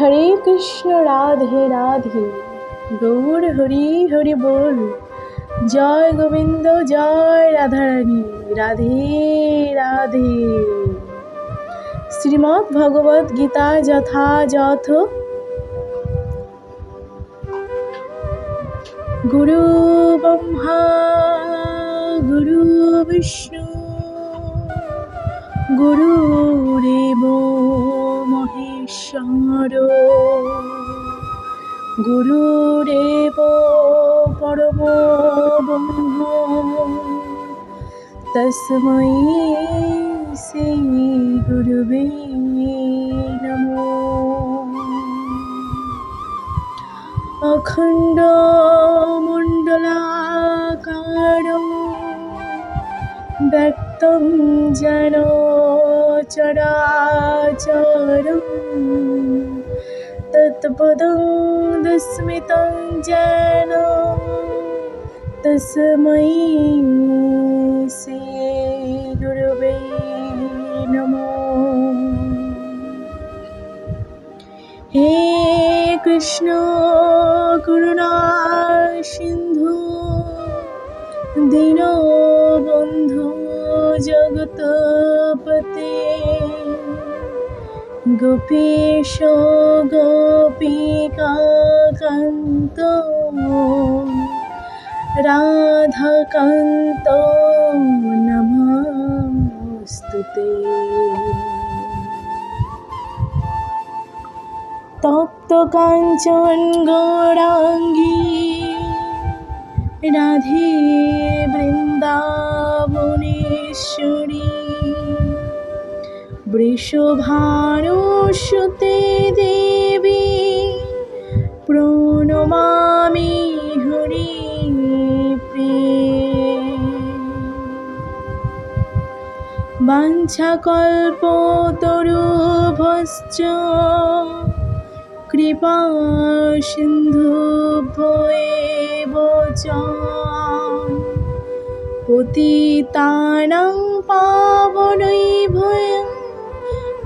হরে কৃষ্ণ রাধে রাধে। গৌর হরি হরি বল। জয় গোবিন্দ, জয় রাধারানী। রাধে রাধে। শ্রীমদ্ ভগবত গীতা যথাযথ। গুরু ব্রহ্মা, গুরু বিষ্ণু গুরুরেব মহেশ্বর গুরুরেব পরম ব্রহ্ম তস্मै শ্রী গুরুবে নমো। অখণ্ড মণ্ডলাকার ব্যক্তং যেন চরাচর তৎপদং দুস্মিতং যেন তস্मै শ্রী গুরুবে নমো হে কৃষ্ণ করুণা সিন্ধু দীনবন্ধু গোপীশ গোপিকাকান্ত রাধাকান্ত নমস্তুতে। তপ্ত কাঞ্চন গৌরাঙ্গী রাধে বৃন্দাবনেশ্বরী বৃষভানুসুতে দেবী প্রণমামি হরি বাঞ্ছাকল্পতরুভশ্চ কৃপা সিন্ধুভ্যেব চ। পতিতানাং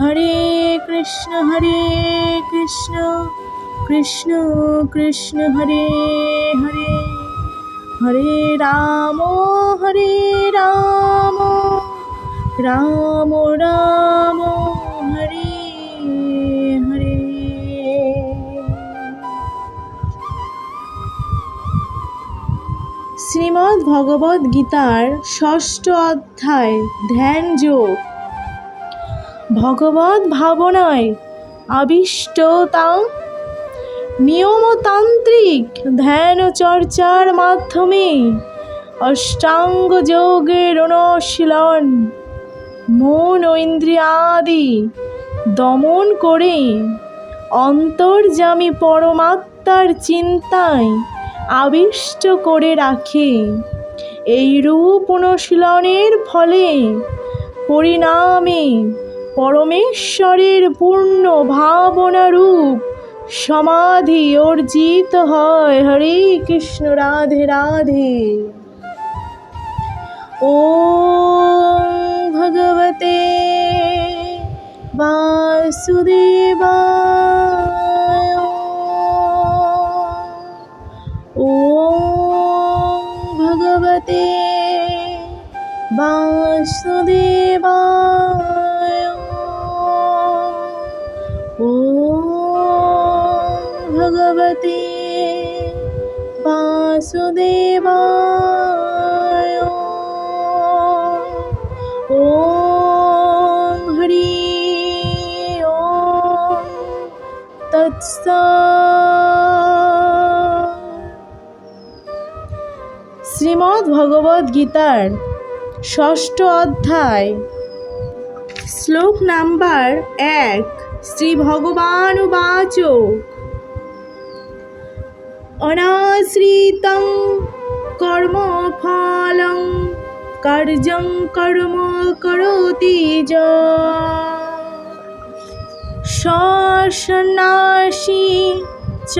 হরে কৃষ্ণ হরে কৃষ্ণ কৃষ্ণ কৃষ্ণ, হরে হরে। হরে রাম হরে রাম রাম রাম, হরে হরে। শ্রীমদ্ ভগবদ গীতার ষষ্ঠ অধ্যায়, ধ্যান যোগ। ভগবত ভাবনায় আবিষ্টতা নিয়মতান্ত্রিক ধ্যান চর্চার মাধ্যমে অষ্টাঙ্গ যোগের অনুশীলন, মন ও ইন্দ্রিয়াদি দমন করে অন্তর্যামী পরমাত্মার চিন্তায় আবিষ্ট করে রাখে। এই রূপ অনুশীলনের ফলে পরিণামে পরমেশ্বরের পূর্ণ ভাবনা রূপ সমাধি অর্জিত হয়। হরে কৃষ্ণ, রাধে রাধে। ও ভগবতে বাসুদেবায়। ও ভগবতে বাসুদেবায়। শ্রীমদ্ ভগবদ গীতার ষষ্ঠ অধ্যায়। শ্লোক নাম্বার এক, শ্রী ভগবান উবাচ অনাশ্রিতং কর্মফলং, কার্যং কর্ম করোতি যা সন্ন্যাসী চ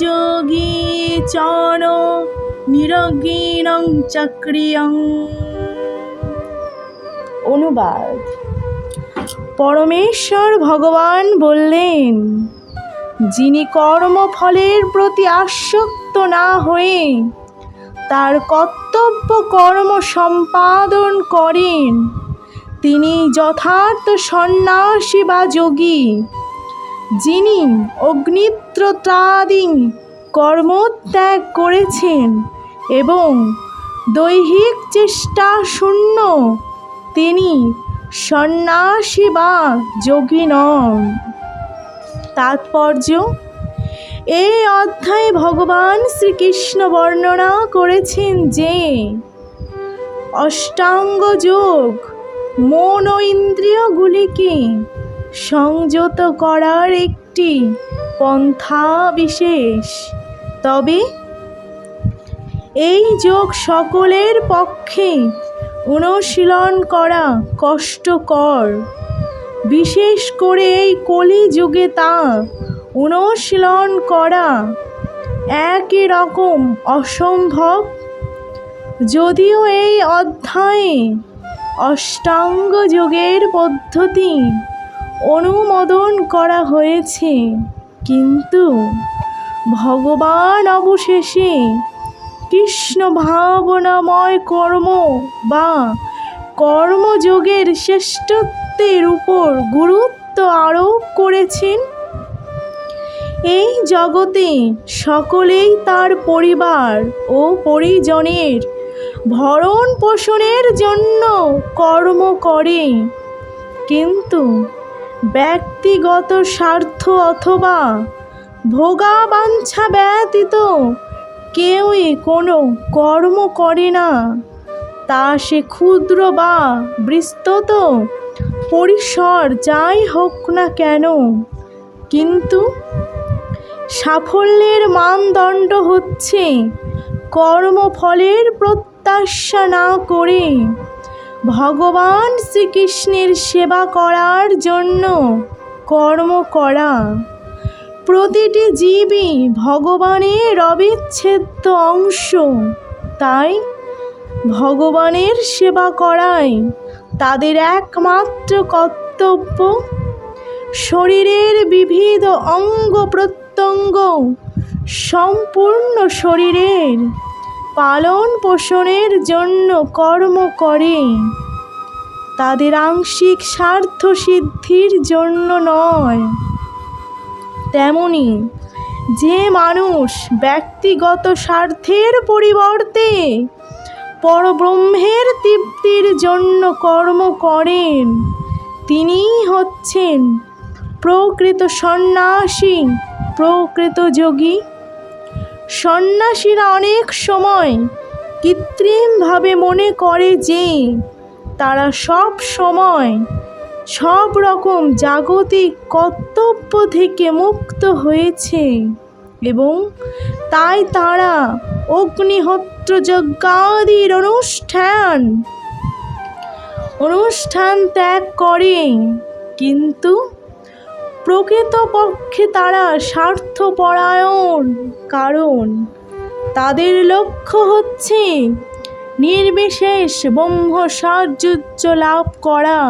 যোগী চন নিরজ্ঞিনং চক্রিয়ং। অনুবাদ। পরমেশ্বর ভগবান বললেন, যিনি কর্মফলের প্রতি আসক্ত না হয়ে তার কর্তব্য কর্ম সম্পাদন করেন তিনি যথার্থ সন্ন্যাসী বা যোগী। যিনি অগ্নিত্রত্রাদি কর্মত্যাগ করেছেন এবং দৈহিক চেষ্টা শূন্য, তিনি সন্ন্যাসী বা যোগী নন। তাৎপর্য এই অধ্যায়ে ভগবান শ্রীকৃষ্ণ বর্ণনা করেছেন যে, অষ্টাঙ্গ যোগ মন ও ইন্দ্রিয়গুলিকে সংযত করার একটি পন্থা বিশেষ তবে এই যোগ সকলের পক্ষে অনুশীলন করা কষ্টকর। বিশেষ করে এই কলিযুগে তা অনুশীলন করা একই রকম অসম্ভব। যদিও এই অধ্যায়ে অষ্টাঙ্গ যোগের পদ্ধতি। অনুমোদন করা হয়েছে। কিন্তু ভগবান অবশেষে কৃষ্ণ ভাবনাময় কর্ম বা কর্মযোগের শ্রেষ্ঠত্বের উপর গুরুত্ব আরোপ করেছেন। এই জগতে সকলেই তার পরিবার ও পরিজনের ভরণ পোষণের জন্য কর্ম করে। কিন্তু ব্যক্তিগত স্বার্থ অথবা ভোগাবাঞ্ছা ব্যতীত কেউই কোনো কর্ম করে না। তা সে ক্ষুদ্র বা বিস্তৃত পরিসর যাই হোক না কেন, কিন্তু সাফল্যের মানদণ্ড হচ্ছে কর্মফলের প্রত্যাশা না করে ভগবান শ্রীকৃষ্ণের সেবা করার জন্য কর্ম করা। প্রতিটি জীবই ভগবানের অবিচ্ছেদ্য অংশ। তাই ভগবানের সেবা করাই তাদের একমাত্র কর্তব্য। শরীরের বিবিধ অঙ্গ প্রত্যঙ্গ সম্পূর্ণ শরীরের পালন পোষণের জন্য কর্ম করে। তাদের আংশিক স্বার্থ সিদ্ধির জন্য নয়। তেমনি যে মানুষ ব্যক্তিগত স্বার্থের পরিবর্তে পরব্রহ্মের তৃপ্তির জন্য কর্ম করেন তিনি হচ্ছেন প্রকৃত সন্ন্যাসী, প্রকৃত যোগী। সন্ন্যাসীরা অনেক সময় কৃত্রিমভাবে মনে করে যে তারা সব সময় সব রকম জাগতিক কর্তব্য থেকে মুক্ত হয়েছে এবং তাই তারা অগ্নিহোত্র যজ্ঞাদির অনুষ্ঠান অনুষ্ঠান ত্যাগ করে। কিন্তু প্রকৃতপক্ষে তারা স্বার্থপরায়ণ, কারণ তাদের লক্ষ্য হচ্ছে নির্বিশেষ ব্রহ্ম লাভ করা।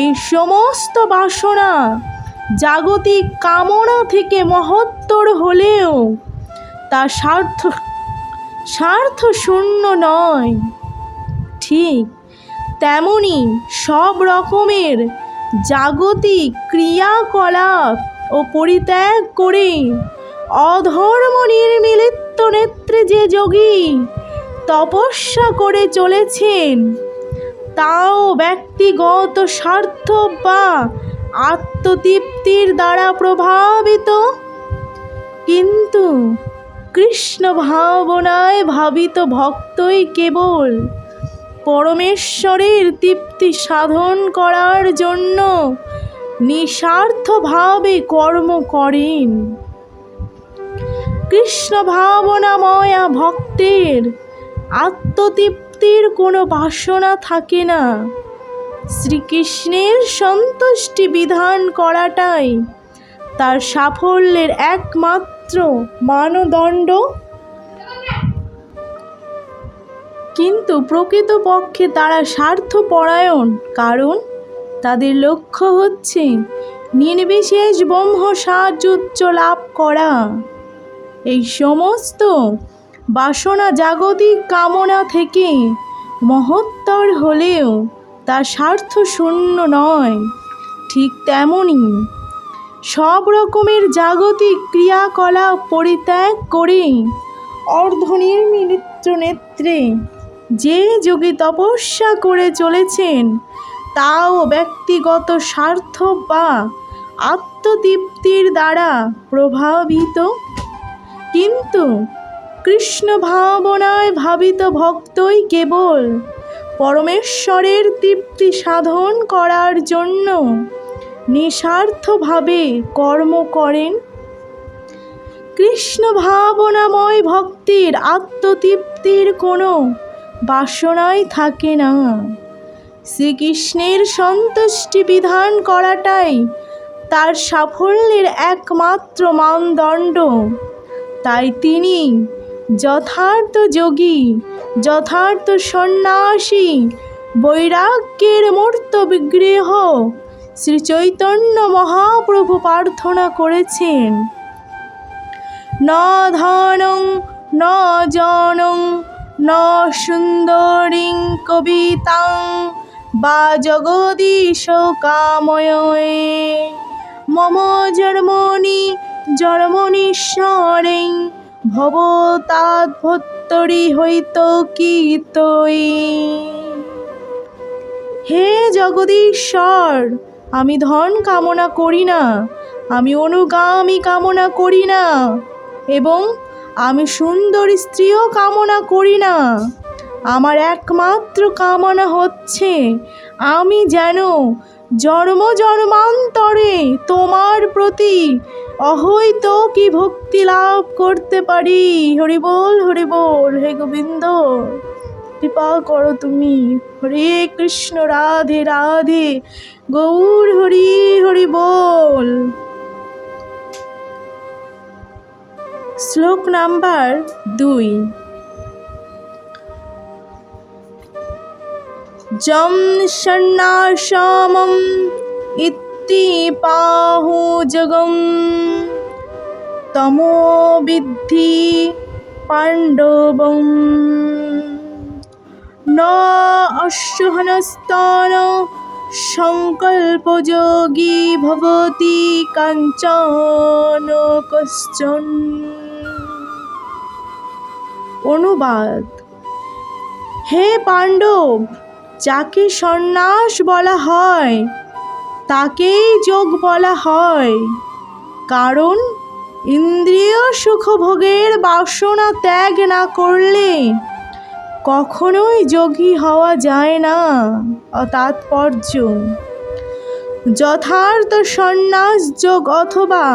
এই সমস্ত বাসনা জাগতিক কামনা থেকে মহত্তর হলেও তা স্বার্থ স্বার্থ শূন্য নয়। ঠিক তেমনি সব রকমের জাগতিক ক্রিয়াকলাপ ও পরিত্যাগ করে। অধর্ম নির্মিলিত নেত্রে যে যোগী তপস্যা করে চলেছেন, তাও ব্যক্তিগত স্বার্থ বা আত্মতৃপ্তির দ্বারা প্রভাবিত। কিন্তু কৃষ্ণ ভাবনায় ভাবিত ভক্তই কেবল পরমেশ্বরের তৃপ্তি সাধন করার জন্য নিঃস্বার্থভাবে কর্ম করেন। কৃষ্ণ ভাবনাময়া ভক্তের আত্মতৃপ্তির কোনো বাসনা থাকে না। শ্রীকৃষ্ণের সন্তুষ্টি বিধান করাটাই তার সাফল্যের একমাত্র মানদণ্ড। কিন্তু প্রকৃতপক্ষে তারা স্বার্থপরায়ণ, কারণ তাদের লক্ষ্য হচ্ছে নির্বিশেষ ব্রহ্ম সাহায্য লাভ করা। এই সমস্ত বাসনা জাগতিক কামনা থেকে মহত্তর হলেও তা স্বার্থ শূন্য নয়, ঠিক তেমনই সব রকমের জাগতিক ক্রিয়াকলাপ পরিত্যাগ করে অর্ধনির্মিত নেত্রে যে যোগী তপস্যা করে চলেছেন, তাও ব্যক্তিগত স্বার্থ বা আত্মতৃপ্তির দ্বারা প্রভাবিত। কিন্তু কৃষ্ণ ভাবনায় ভাবিত ভক্তই কেবল পরমেশ্বরের তৃপ্তি সাধন করার জন্য নিঃস্বার্থভাবে কর্ম করেন। কৃষ্ণ ভাবনাময় ভক্তির আত্মতৃপ্তির কোনো বাসনাই থাকে না। শ্রীকৃষ্ণের সন্তুষ্টি বিধান করাটাই তার সাফল্যের একমাত্র মানদণ্ড। তাই তিনি যথার্থ যোগী, যথার্থ সন্ন্যাসী, বৈরাগ্যের মূর্ত বিগ্রহ শ্রী চৈতন্য মহাপ্রভু প্রার্থনা করেছেন। ন ধনং, ন জনং ন সুন্দরীং কবিতাং বা জগদীশ কাময়ে মম জন্মনি জন্মনীশ্বরেং ভবতাদ্ভত্তরি হইত কি তৈ হে জগদীশ্বর, আমি ধন কামনা করি না, আমি অনুগামী কামনা করি না, এবং আমি সুন্দর স্ত্রীও কামনা করি না। আমার একমাত্র কামনা হচ্ছে আমি যেন জন্ম জন্মান্তরে তোমার প্রতি অহৈত কি ভক্তি লাভ করতে পারি। হরি বল হরি বল, হে গোবিন্দ। কৃপা করো তুমি। হরে কৃষ্ণ, রাধে রাধে। গৌর, হরি হরি বল। শ্লোক নাম্বার দুই। জম সন্ন্যাসামম ইতি পাহু জগম। তমো বিদ্ধি পাণ্ডবম। ন অশ্বহনস্তন সংকল্পযোগী ভবতি কাঞ্চন কশ্চন। অনুবাদ। হে পাণ্ডব, যাকে সন্ন্যাস বলা হয়, তাকেই যোগ বলা হয়। কারণ ইন্দ্রিয় সুখভোগের বাসনা ত্যাগ না করলে কখনোই যোগী হওয়া যায় না। তাৎপর্য যথার্থ সন্ন্যাস যোগ অথবা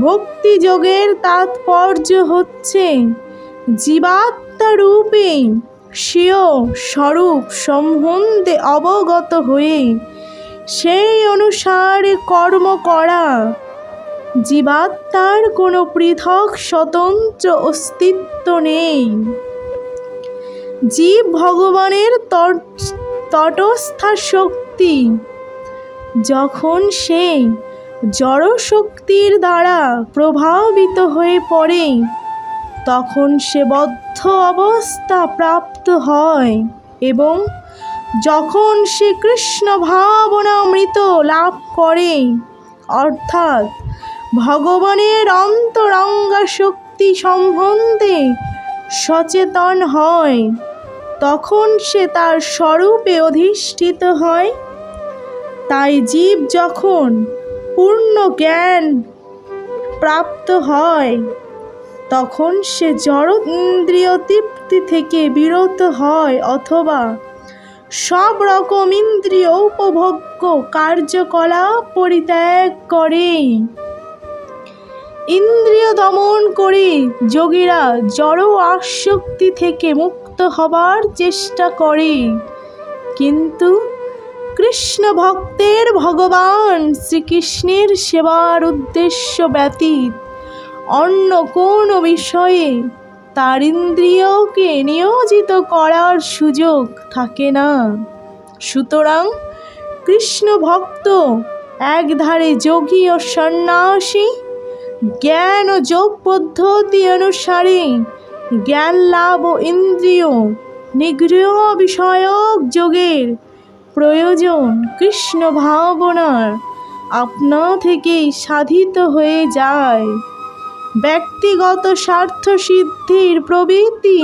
ভক্তি যোগের তাৎপর্য হচ্ছে জীবাত্মা রূপে স্বীয় স্বরূপ সম্বন্ধে অবগত হয়ে সেই অনুসারে কর্ম করা। জীবাত্মার কোনো পৃথক স্বতন্ত্র অস্তিত্ব নেই। জীব ভগবানের তট- তটস্থা শক্তি যখন সে জড়শক্তির দ্বারা প্রভাবিত হয়ে পড়ে তখন সে বদ্ধ অবস্থা প্রাপ্ত হয় এবং যখন সে কৃষ্ণ ভাবনা ভাবনামৃত লাভ করে, অর্থাৎ ভগবানের অন্তরঙ্গা শক্তি সম্বন্ধে সচেতন হয়, তখন সে তার স্বরূপে অধিষ্ঠিত হয়। তাই জীব যখন পূর্ণ জ্ঞান প্রাপ্ত হয় তখন সে জড় ইন্দ্রিয় তৃপ্তি থেকে বিরত হয় অথবা সব রকম ইন্দ্রিয় উপভোগ্য কার্যকলাপ পরিত্যাগ করে। ইন্দ্রিয় দমন করে যোগীরা জড় আসক্তি থেকে মুক্ত হবার চেষ্টা করে। কিন্তু কৃষ্ণ ভক্তের ভগবান শ্রীকৃষ্ণের সেবার উদ্দেশ্য ব্যতীত অন্য কোনো বিষয়ে তার ইন্দ্রিয়কে নিয়োজিত করার সুযোগ থাকে না। সুতরাং কৃষ্ণ ভক্ত, একধারে যোগী ও সন্ন্যাসী, জ্ঞান ও যোগ পদ্ধতি অনুসারে জ্ঞান লাভ ও ইন্দ্রিয় নিগ্রহ বিষয়ক যোগের প্রয়োজন কৃষ্ণ ভাবনার আপনা থেকেই সাধিত হয়ে যায়। ব্যক্তিগত স্বার্থ সিদ্ধির প্রবৃত্তি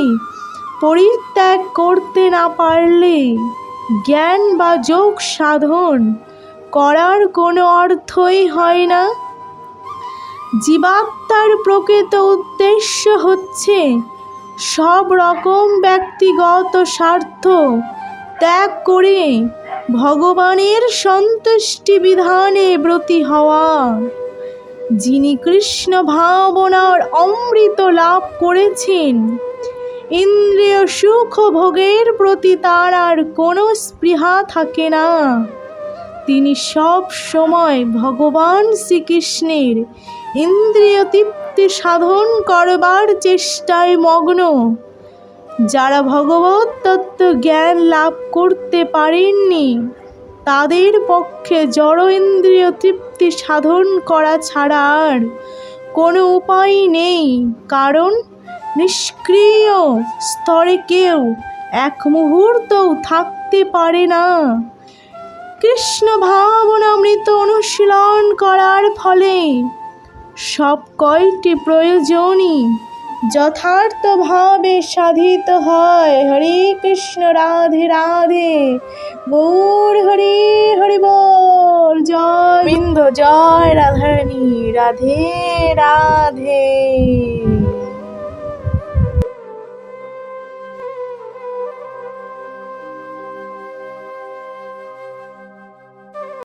পরিত্যাগ করতে না পারলে জ্ঞান বা যোগ সাধন করার কোনো অর্থই হয় না। জীবাত্মার প্রকৃত উদ্দেশ্য হচ্ছে সব রকম ব্যক্তিগত স্বার্থ ত্যাগ করে ভগবানের সন্তুষ্টি বিধানে ব্রতী হওয়া। যিনি কৃষ্ণ ভাবনার অমৃত লাভ করেছেন। ইন্দ্রিয় সুখ ভোগের প্রতি তার আর কোনো স্পৃহা থাকে না। তিনি সব সময় ভগবান শ্রীকৃষ্ণের ইন্দ্রিয় তৃপ্তি সাধন করবার চেষ্টায় মগ্ন। যারা ভগবত তত্ত্ব জ্ঞান লাভ করতে পারেননি তাদের পক্ষে জড় ইন্দ্রিয় তৃপ্তি সাধন করা ছাড়া আর কোনো উপায় নেই, কারণ নিষ্ক্রিয় স্তরে কেউ এক মুহূর্তও থাকতে পারে না। কৃষ্ণ ভাবনামৃত অনুশীলন করার ফলে সব কয়টি প্রয়োজনই যথার্থভাবে সাধিত হয়। হরে কৃষ্ণ, রাধে রাধে। গৌর, হরি হরি বল। জয়। বিন্দ, জয়। রাধারণী রাধে রাধে।